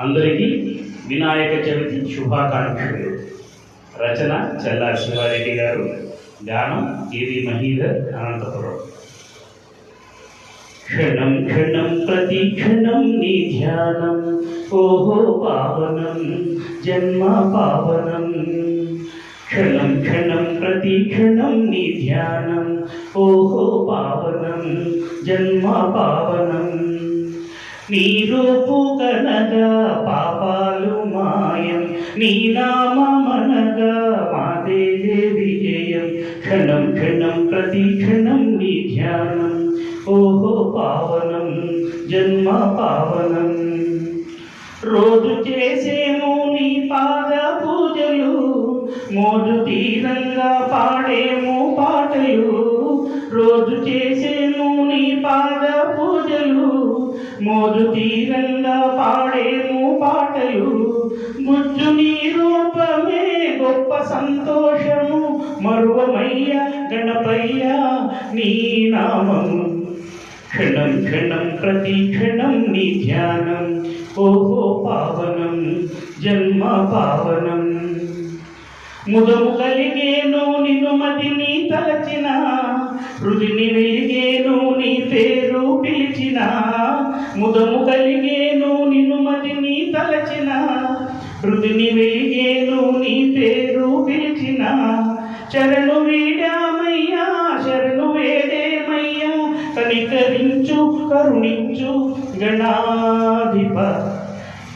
అందరికీ వినాయక చవితి శుభాకాంక్షలు. రచన చెల్లా శివారెడ్డి గారు. గానం ఏది మహీధర్ అనంతపురం. క్షణం క్షణం ప్రతి క్షణం నీ ధ్యానం. ఓహో పావనం జన్మ పావనం. క్షణం క్షణం ప్రతి క్షణం నీ ధ్యానం. ఓహో పావనం జన్మ పావనం. నీ రూపు కనగా పాపాలు మాయం నీ నామనగా మాదే విజయం. క్షణం క్షణం ప్రతి క్షణం నీ ధ్యానం. ఓహో పావనం జన్మ పావనం. రోజు చేసేము నీ పాద పూజలు మోజు తీరంగా పాడేము పాటలు. రోజు చేసేము మోదు తీరంగా పాడేము పాటలు. గుజ్జు నీ రూపమే గొప్ప సంతోషము. మరువమయ్య గణపయ్య నీ నామము. క్షణం క్షణం ప్రతి క్షణం నీ ధ్యానం. ఓహో పావనం జన్మ పావనం. ముదము కలిగేను నిన్ను మదిని తలచిన. హృదిని వెలిగేను పేరు పిలిచిన ముదము కలిగేను నిన్ను మదిని తలచిన. హృదిని వెలిగేను నీ పేరు పిలిచిన. చరణు వీడామయ్యా శరణు వేడేమయ్యా. కనికరించు కరుణించు గణాధిప.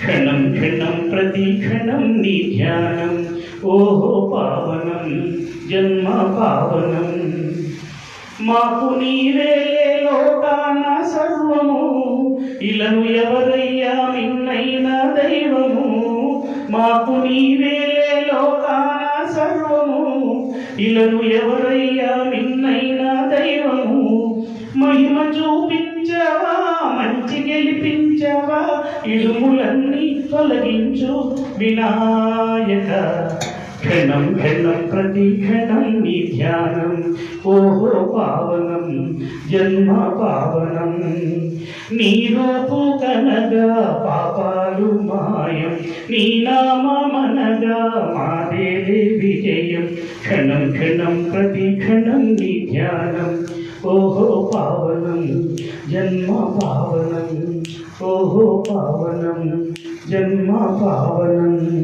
క్షణం క్షణం ప్రతి క్షణం నీ ధ్యానం. ఓహో పావనం జన్మ పావనం. మాకు నీవే లోకాన సర్వము. ఇలను ఎవరయ్యా నిన్నైన దైవము. మాకు నీవే లోకాన సర్వము. ఇలను ఎవరయ్యా నిన్నైన దైవము. మహిమ చూపించవా మంచి గెలిపించవా ఇడుములన్నీ తొలగించు వినాయక. క్షణం క్షణం ప్రతి క్షణం నీ ధ్యానం. ఓహో పావనం జన్మ పావనం. నీ రూపు కనగా పాపాలు మాయం. నీ నామనగా మాదేవి విజయం. క్షణం క్షణం ప్రతి క్షణం నీ ధ్యానం. ఓహో పావనం జన్మ పావనం. ఓహో పావనం జన్మ పావనం.